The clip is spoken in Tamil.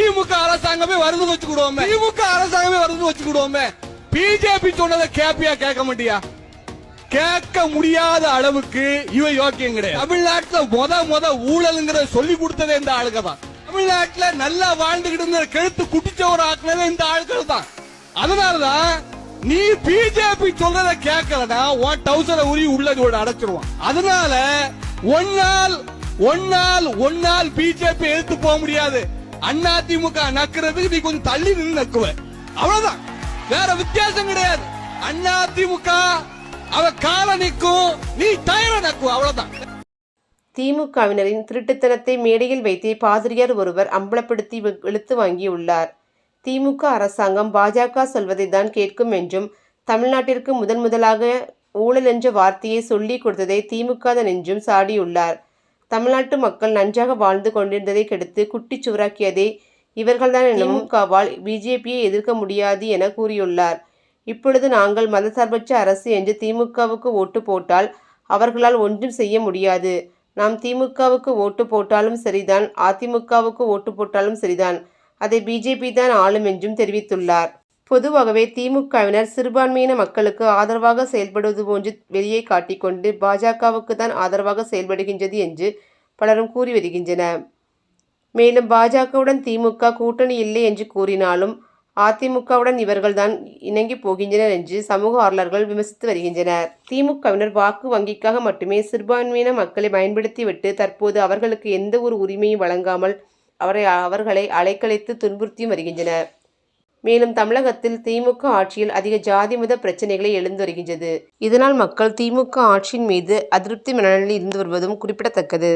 திமுக அரசாங்கமே வருதுன்னு வச்சுக்கிடுவோமே. திமுக அரசாங்கமே வருதுன்னு வச்சுக்கிடுவோமே. பிஜேபி சொன்னதை கேப்பியா கேட்க மாட்டியா? கேட்க முடியாத அளவுக்கு இவன் யோக்கியம் கிடையாது. தமிழ்நாட்டுல முத முத ஊழலுங்கிறத சொல்லி கொடுத்ததே இந்த ஆளுங்க தான். தமிழ்நாட்டுல நல்லா வாழ்ந்துகிட்டு இருந்த கெழுத்து குட்டிச்சவர் ஆக்குனதே இந்த ஆட்கள் தான். அதனாலதான் நீ பிஜேபி சொல்றத கேட்கலனா உன் டவுசரை உரி உள்ளதோட அடைச்சிருவான். அதனால ஒன்னால் ஒன்னால் ஒன்னால் பிஜேபி எதிர்த்து போக முடியாது. அண்ணா திமுக நக்குறதுக்கு நீ கொஞ்சம் தள்ளி நின்று நக்குவ. அவ்வளவுதான். வேற வித்தியாசம் கிடையாது. அண்ணா திமுக அவ கால நிற்கும் நீ டயர நக்குவ அவ்வளவுதான். திமுகவினரின் திருட்டுத்தனத்தை மேடையில் வைத்தே பாதிரியார் ஒருவர் அம்பலப்படுத்தி இழுத்து வாங்கியுள்ளார். திமுக அரசாங்கம் பாஜக சொல்வதை தான் கேட்கும் என்றும் தமிழ்நாட்டிற்கு முதன் முதலாக ஊழல் என்ற வார்த்தையை சொல்லிக் கொடுத்ததை திமுக தான் என்றும் சாடியுள்ளார். தமிழ்நாட்டு மக்கள் நன்றாக வாழ்ந்து கொண்டிருந்ததை கெடுத்து குட்டிச்சுவராக்கியதே இவர்கள்தான் என திமுகவால் பிஜேபியை எதிர்க்க முடியாது என கூறியுள்ளார். இப்பொழுது நாங்கள் மதசார்பற்ற அரசு என்று திமுகவுக்கு ஓட்டு போட்டால் அவர்களால் ஒன்றும் செய்ய முடியாது. நாம் திமுகவுக்கு ஓட்டு போட்டாலும் சரிதான் அதிமுகவுக்கு ஓட்டு போட்டாலும் சரிதான். அதை பிஜேபி தான் ஆளும் என்றும் தெரிவித்துள்ளார். பொதுவாகவே திமுகவினர் சிறுபான்மையின மக்களுக்கு ஆதரவாக செயல்படுவது போன்று வெளியே காட்டிக்கொண்டு பாஜகவுக்கு தான் ஆதரவாக செயல்படுகின்றது என்று பலரும் கூறி வருகின்றனர் மேலும் பாஜகவுடன் திமுக கூட்டணி இல்லை என்று கூறினாலும் அதிமுகவுடன் இவர்கள்தான் இணங்கி போகின்றனர் என்று சமூக ஆர்வலர்கள் விமர்சித்து வருகின்றனர். திமுகவினர் வாக்கு வங்கிக்காக மட்டுமே சிறுபான்மையின மக்களை பயன்படுத்திவிட்டு தற்போது அவர்களுக்கு எந்த ஒரு உரிமையும் வழங்காமல் அவரை அவர்களை அலைக்கழித்து துன்புறுத்தியும் வருகின்றனர். மேலும் தமிழகத்தில் திமுக ஆட்சியில் அதிக ஜாதி மத பிரச்சனைகளை எழுந்து வருகின்றது. இதனால் மக்கள் திமுக ஆட்சியின் மீது அதிருப்தி மனநிலையில் இருந்து வருவதும் குறிப்பிடத்தக்கது.